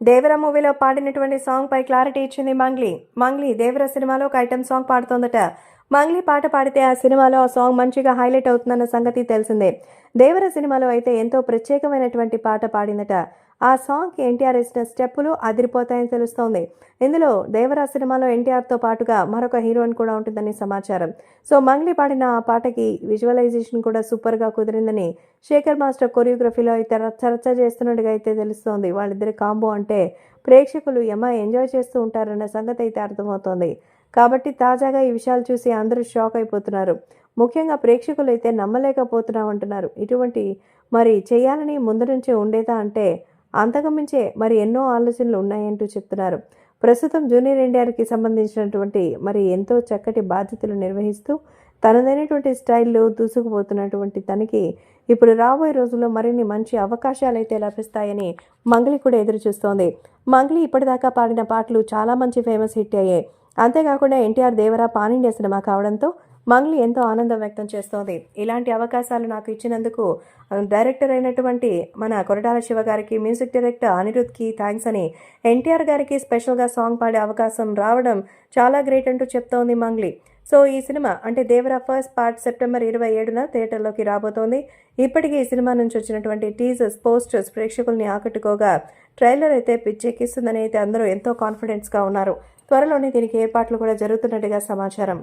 దేవర మూవీలో పాడినటువంటి సాంగ్ పై క్లారిటీ ఇచ్చింది మంగ్లీ. మంగ్లీ దేవర సినిమాలో ఒక ఐటమ్ సాంగ్ పాడుతోందట. మంగ్లీ పాట పాడితే ఆ సినిమాలో ఆ సాంగ్ మంచిగా హైలైట్ అవుతుందన్న సంగతి తెలిసిందే. దేవర సినిమాలో అయితే ఎంతో ప్రత్యేకమైనటువంటి పాట పాడిందట. ఆ సాంగ్కి ఎన్టీఆర్ ఇచ్చిన స్టెప్పులు అదిరిపోతాయని తెలుస్తోంది. ఇందులో దేవరా సినిమాలో ఎన్టీఆర్తో పాటుగా మరొక హీరోయిన్ కూడా ఉంటుందని సమాచారం. సో మంగ్లీ పాడిన ఆ పాటకి విజువలైజేషన్ కూడా సూపర్గా కుదిరిందని శేఖర్ మాస్టర్ కొరియోగ్రఫీలో అయితే చర్చ చేస్తున్నట్టుగా అయితే తెలుస్తోంది. వాళ్ళిద్దరి కాంబో అంటే ప్రేక్షకులు ఎమ్మ ఎంజాయ్ చేస్తూ ఉంటారన్న సంగతి అయితే అర్థమవుతోంది. కాబట్టి తాజాగా ఈ విషయాలు చూసి అందరూ షాక్ అయిపోతున్నారు. ముఖ్యంగా ప్రేక్షకులు అయితే నమ్మలేకపోతున్నామంటున్నారు. ఇటువంటి మరి చేయాలని ముందు నుంచే ఉండేదా అంటే అంతకుమించే మరి ఎన్నో ఆలోచనలు ఉన్నాయంటూ చెప్తున్నారు. ప్రస్తుతం జూనియర్ ఎన్టీఆర్కి సంబంధించినటువంటి మరి ఎంతో చక్కటి బాధ్యతలు నిర్వహిస్తూ తనదైనటువంటి స్టైల్లో దూసుకుపోతున్నటువంటి తనకి ఇప్పుడు రాబోయే రోజుల్లో మరిన్ని మంచి అవకాశాలు అయితే లభిస్తాయని మంగ్లీ కూడా ఎదురు చూస్తోంది మంగ్లీ ఇప్పటిదాకా పాడిన పాటలు చాలా మంచి ఫేమస్ హిట్ అయ్యాయి. అంతేకాకుండా NTR Devara pan India cinema కావడంతో మంగ్లీ ఎంతో ఆనందం వ్యక్తం చేస్తోంది. ఇలాంటి అవకాశాలు నాకు ఇచ్చినందుకు డైరెక్టర్ అయినటువంటి మన కొరటాల శివ గారికి మ్యూజిక్ డైరెక్టర్ అనిరుద్ధ్కి థ్యాంక్స్ అని ఎన్టీఆర్ గారికి స్పెషల్గా సాంగ్ పాడే అవకాశం రావడం చాలా గ్రేట్ అంటూ చెప్తోంది మంగ్లీ. సో ఈ సినిమా అంటే దేవరా ఫస్ట్ పార్ట్ సెప్టెంబర్ ఇరవై ఏడున థియేటర్లోకి రాబోతోంది. ఇప్పటికీ ఈ సినిమా నుంచి వచ్చినటువంటి టీజర్స్ పోస్టర్స్ ప్రేక్షకుల్ని ఆకట్టుకోగా ట్రైలర్ అయితే పిచ్చెక్కిస్తుందని అయితే అందరూ ఎంతో కాన్ఫిడెన్స్గా ఉన్నారు. త్వరలోనే దీనికి ఏర్పాట్లు కూడా జరుగుతున్నట్టుగా సమాచారం